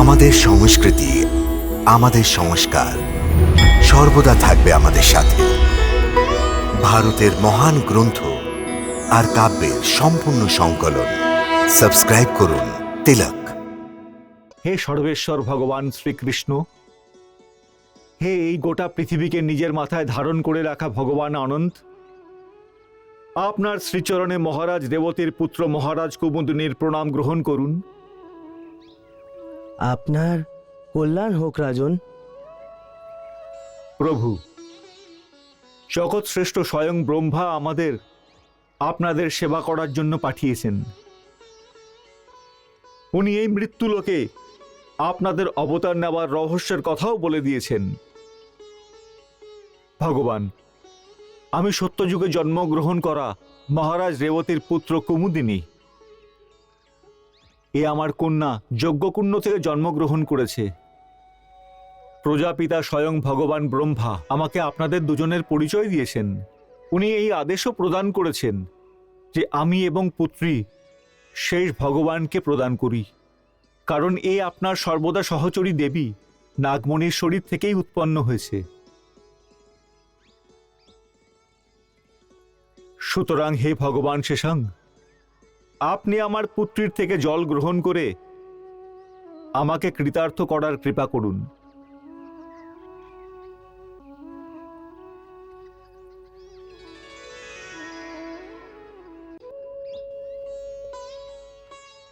আমাদের সংস্কৃতি, আমাদের সংস্কার সর্বদা থাকবে আমাদের সাথে। ভারতের মহান গ্রন্থ আর কাব্যের সম্পূর্ণ সংকলন। সাবস্ক্রাইব করুন তিলক। হে সর্বেশ্বর ভগবান শ্রীকৃষ্ণ, হে এই গোটা পৃথিবীকে নিজের মাথায় ধারণ করে রাখা ভগবান অনন্ত আপনার শ্রীচরণে মহারাজ রেবতীর পুত্র মহারাজ কুমুদিনীর প্রণাম গ্রহণ করুন। আপনার কল্যাণ হোক, রাজন। প্রভু জগৎ শ্রেষ্ঠ স্বয়ং ব্রহ্মা আমাদের আপনাদের সেবা করার জন্য পাঠিয়েছেন। উনি এই মৃত্যুলোকে আপনাদের অবতার নেওয়ার রহস্যের কথাও বলে দিয়েছেন। ভগবান, আমি সত্যযুগে জন্মগ্রহণ করা মহারাজ রেবতীর পুত্র কুমুদিনী। এ আমার কন্যা যজ্ঞকুণ্ড থেকে জন্মগ্রহণ করেছে। প্রজাপিতা স্বয়ং ভগবান ব্রহ্মা আমাকে আপনাদের দুজনের পরিচয় দিয়েছেন। উনি এই আদেশও প্রদান করেছেন যে আমি এবং পুত্রী শেষ ভগবানকে প্রদান করি। কারণ এ আপনার সর্বদা সহচরী দেবী নাগমণির শরীর থেকেই উৎপন্ন হয়েছে। সুতরাং হে ভগবান শেষাং আপনি আমার পুত্রীর থেকে জল গ্রহণ করে আমাকে কৃতার্থ করার কৃপা করুন।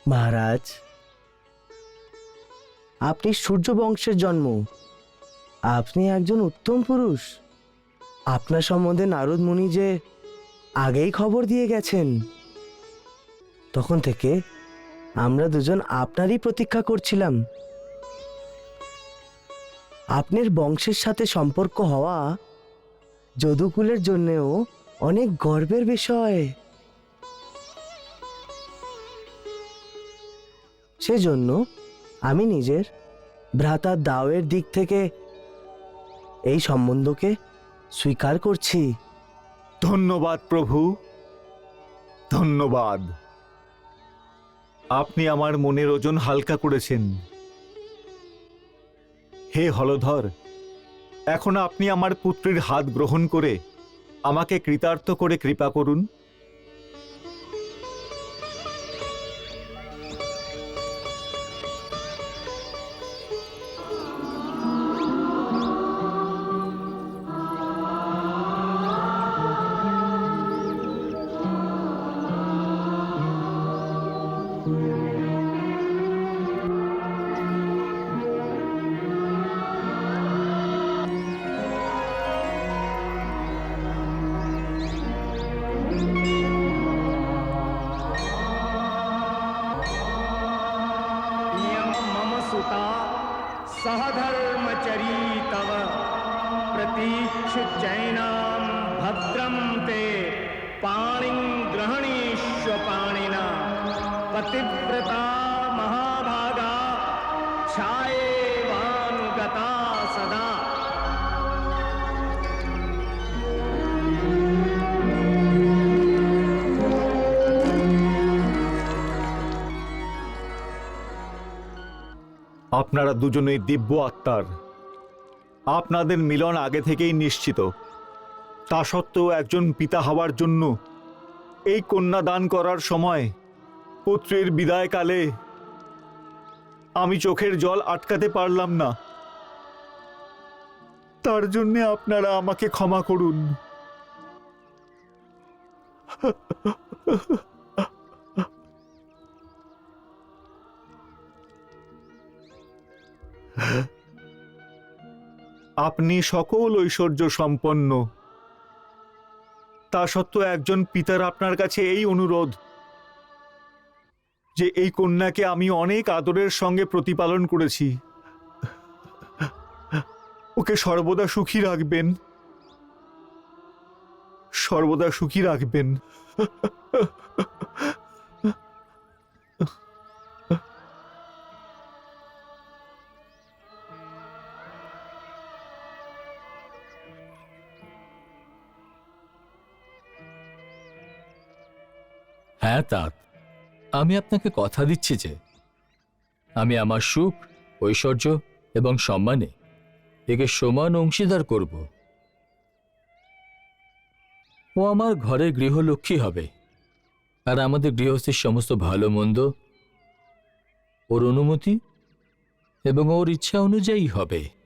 মহারাজ, আপনি সূর্য বংশের জন্ম। আপনি একজন উত্তম পুরুষ। আপনার সম্বন্ধে নারদ মুনি যে আগেই খবর দিয়ে গেছেন। তখন থেকে আমরা দুজন আপনারই প্রতীক্ষা করছিলাম। আপনার বংশের সাথে সম্পর্ক হওয়া যদুকুলের জন্যেও অনেক গর্বের বিষয়। সেজন্য আমি নিজের ভ্রাতা দাওয়ের দিক থেকে এই সম্বন্ধকে স্বীকার করছি। ধন্যবাদ প্রভু। ধন্যবাদ। আপনি আমার মনের ওজন হালকা করেছেন। হে হলধর, এখন আপনি আমার পুত্রের হাত গ্রহণ করে আমাকে কৃতার্থ করে কৃপা করুন। सहधर्मचरी तव प्रतीक्ष चैना भद्रम ते पाणी ग्रहणीश्व पाणीना। पतिव्रता महाभागा छाए আপনারা দুজনেই দিব্য আত্মার। আপনাদের মিলন আগে থেকেই নিশ্চিত। তা সত্ত্বেও একজন পিতা হওয়ার জন্য এই কন্যা দান করার সময় পুত্রের বিদায়কালে আমি চোখের জল আটকাতে পারলাম না। তার জন্য আপনারা আমাকে ক্ষমা করুন। আপনি সকল ঐশ্বর্য সম্পন্ন। তা সত্ত্বেও একজন পিতার আপনার কাছে এই অনুরোধ, যে এই কন্যাকে আমি অনেক আদরের সঙ্গে প্রতিপালন করেছি। ওকে সর্বদা সুখী রাখবেন। সর্বদা সুখী রাখবেন। হ্যাঁ তা। আমি আপনাকে কথা দিচ্ছি যে, আমি আমার সুখ, ঐশ্বর্য এবং সম্মানে একে সমান অংশীদার করব। ও আমার ঘরের গৃহলক্ষ্মী হবে আর আমাদের গৃহস্থের সমস্ত ভালো মন্দ ওর অনুমতি এবং ওর ইচ্ছা অনুযায়ী হবে।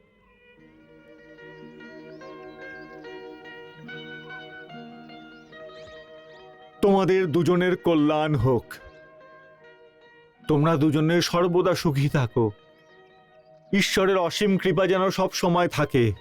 তোমাদের দুজনের কল্যাণ হোক। তোমরা দুজনে সর্বদা সুখী থাকো। ঈশ্বরের অসীম কৃপা যেন সব সময় থাকে।